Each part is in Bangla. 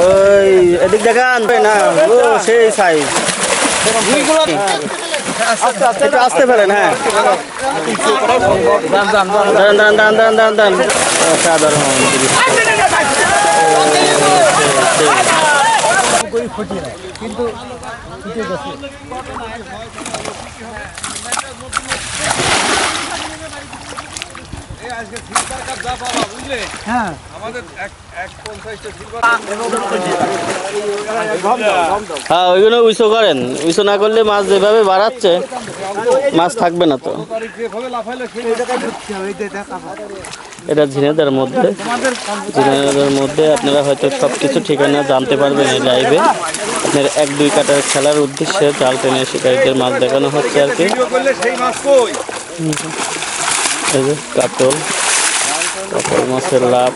ওই এদিক দেখান। না ও সেই সাইজ একটু আসতে পারেন হ্যাঁ। দাঁড়ান দাঁড়ান দাঁড়ান দাঁড়ান দাঁড়ান দাঁড়ান। সাধারণ হ্যাঁ। ওইগুলো উইসো করেন। উইসো না করলে মাছ যেভাবে বাড়াচ্ছে মাছ থাকবে না তো। এটা ঝিনেদার মধ্যে। ঝিনেদার মধ্যে আপনারা হয়তো সব কিছু ঠিকানা জানতে পারবেন এই লাইভে আপনার এক দুই কাটার খেলার উদ্দেশ্যে জাল টেনে শিকারীদের মাছ দেখানো হচ্ছে আর কি। এই যে কাতল কাতল মাছের লাভ।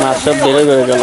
মাছ সব বেড়ে বেড়ে গেল।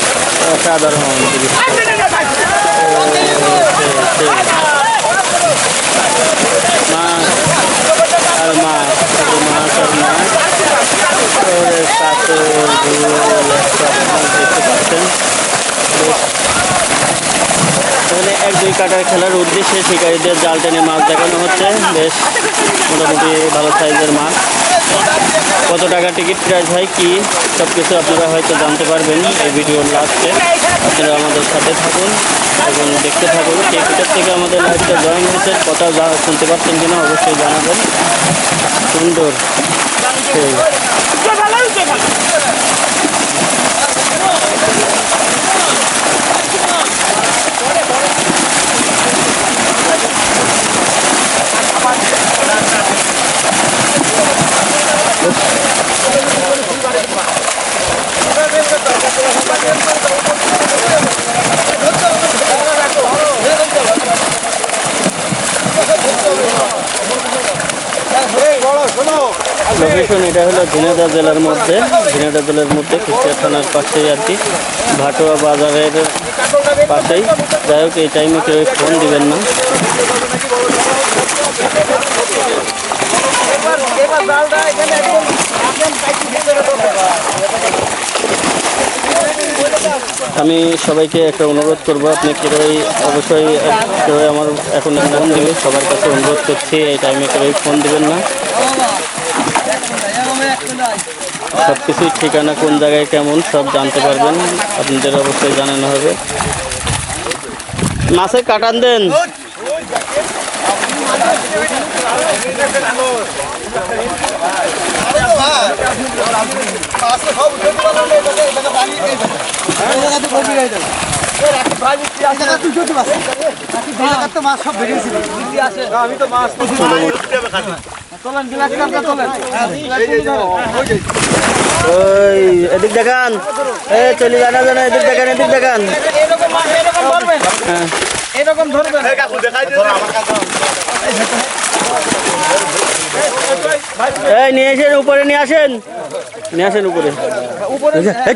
অসাধারণ মাছ আর মাছ শুধু মাছ আর মাছ ওরে কাতল গুল সব মাছ দেখতে পাচ্ছেন এখানে এক, দুই কাটার খেলার উদ্দেশ্যে শিকারীদের জাল টেনে মাছ দেখানো হচ্ছে। বেশ মোটামুটি ভালো সাইজের মাছ। কত টাকা টিকিট প্রাইস হয়, কি সব কিছু আপনারা হয়তো জানতে পারবেন এই ভিডিওর লাস্টে। আপনারা আমাদের সাথে থাকুন এবং দেখতে থাকুন কে থেকে আমাদের লাইভটা জয়েন হয়েছে, কথা শুনতে পাচ্ছেন কিনা অবশ্যই জানাবেন। সুন্দর। সেই লোকেশন এটা হলো ঝিনাইদহ জেলার মধ্যে। ঝিনাইদহ জেলার মধ্যে কুষ্টিয়া থানার পাশেই আর কি। ভাটোয়া বাজারের পাশেই। যাই হোক, এই টাইমে কেউ ফোন দিবেন না। আমি সবাইকে একটা অনুরোধ করব, আপনি কেউই অবশ্যই কেউ আমার এখন ফোন দিবে সবার কাছে অনুরোধ করছি, এই টাইমে কেউই ফোন দিবেন না। সব কিছুই ঠিকানা কোন জায়গায় কেমন সব জানতে পারবেন। আপনাদের অবশ্যই জানানো হবে। মাছে কাটান দেন। ওই এদিক দেখান। এ চলে জানা জানা এদিক দেখান এদিক দেখান। এরকম ধরবেন এই নিয়ে আসেন উপরে নিয়ে আসেন। নিয়ে আসেন উপরে। এই,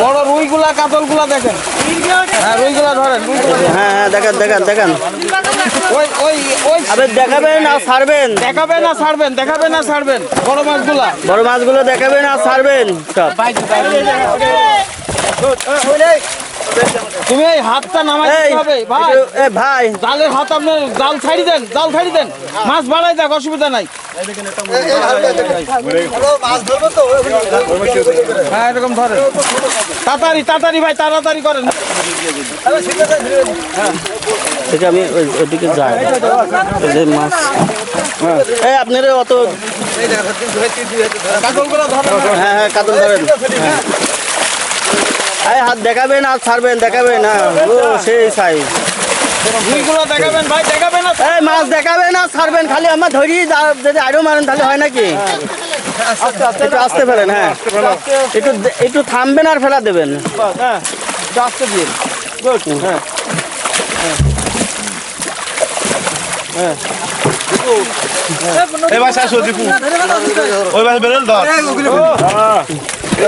বড় রুইগুলা কাতলগুলা দেখেন হ্যাঁ রুইগুলা ধরেন হ্যাঁ হ্যাঁ দেখান দেখান দেখান ওই ওই ওই দেখাবেন আর ছাড়বেন দেখাবেন না ছাড়বেন দেখাবেন না ছাড়বেন বড় মাছগুলা বড় মাছগুলো দেখাবেন আর ছাড়বেন সব তুমি এই হাতটা নামাই হবে ভাই ভাই জালের হাত আপনি জাল ছাড়ি দেন জাল ছাড়ি দেন মাছ বাড়াই দেখ অসুবিধা নাই হ্যাঁ এরকম তাড়াতাড়ি তাড়াতাড়ি ভাই তাড়াতাড়ি করেন। থেকে আমি ওইদিকে যাই। যে মাছ। এই আপনারা অত হ্যাঁ হ্যাঁ কাতল ধরেন। হ্যাঁ। হাত দেখাবেন আর ছাড়বেন দেখাবেন হ্যাঁ। ও সেই সাইজ। রুইগুলো দেখাবেন ভাই দেখাবেন না। এই মাছ দেখাবেন আর ছাড়বেন খালি আমার ধরি যা- যদি আরও মারেন তাহলে হয় নাকি? একটু আসতে ফেলেন হ্যাঁ। একটু একটু থামবেন আর ফেলা দেবেন। হ্যাঁ একটু দিন। গুড হ্যাঁ। এবার শেষ দীপু। ওই ভাই বেরোল ধর। ও,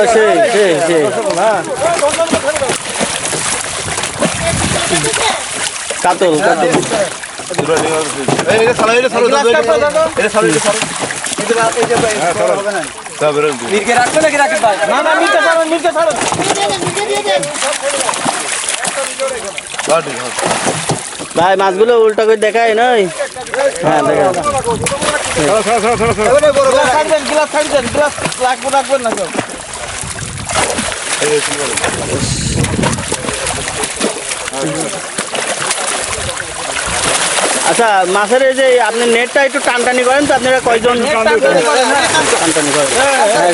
সেই সেই সেই কাতল কাতল এই এটা সালা এটা সালা গ্লাসটা আপনার দাদা। এটা সালা এটা সালা তা বেরোল না না নিচে ছাড়েন নিচে ছাড়েন ভাই মাছগুলো উল্টা করে দেখায় নয় হ্যাঁ রাখবেন না আচ্ছা মাছের এই যে আপনি নেটটা একটু টানটানি করেন তো আপনারা কয়জন টানটানি করেন, হ্যাঁ। করেন। হ্যাঁ,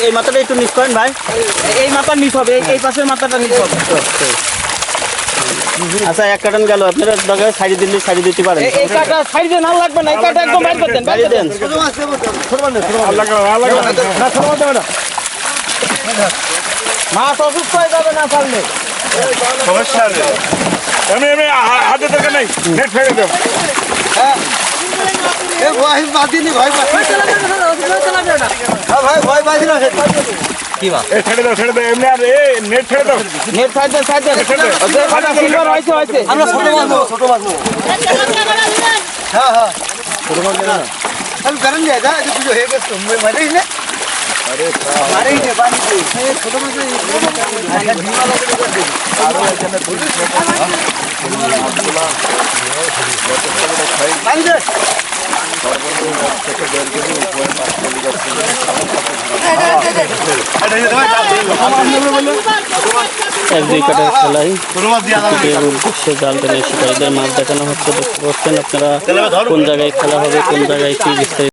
এই মাথাটা একটু মিস করেন ভাই। এই মাথা নিতে হবে এই- পাশের মাথাটা নিতে হবে। আচ্ছা এক কাটান গেল আপনারা দরকার সাইড দিলে সাইড দিতে পারেন। এই- কাটা সাইড দেন আর লাগবে না এই কাটা একদম বাইর করে দেন বাইর দেন। মাছ অসুস্থ হয়ে যাবে না সমস্যা নেই। এমনি এমনি হাতে দরকার নেই। নেট ফেলে দাও এ ছেড়ে দাও ছেড়ে দাও এমনি আর এ নেট ছেড়ে দাও। নেট সাইড দেন সাইড যে কটা সিলভার আমরা ছোট মাছ নেব, ছোট মাছ নেব। যে উদ্দেশ্যে জাল টেনে শিকারীদের মাছ দেখানো হচ্ছে। দেখতে পাচ্ছেন আপনারা কোন জায়গায় খেলা হবে, কোন জায়গায় কি বিস্তারিত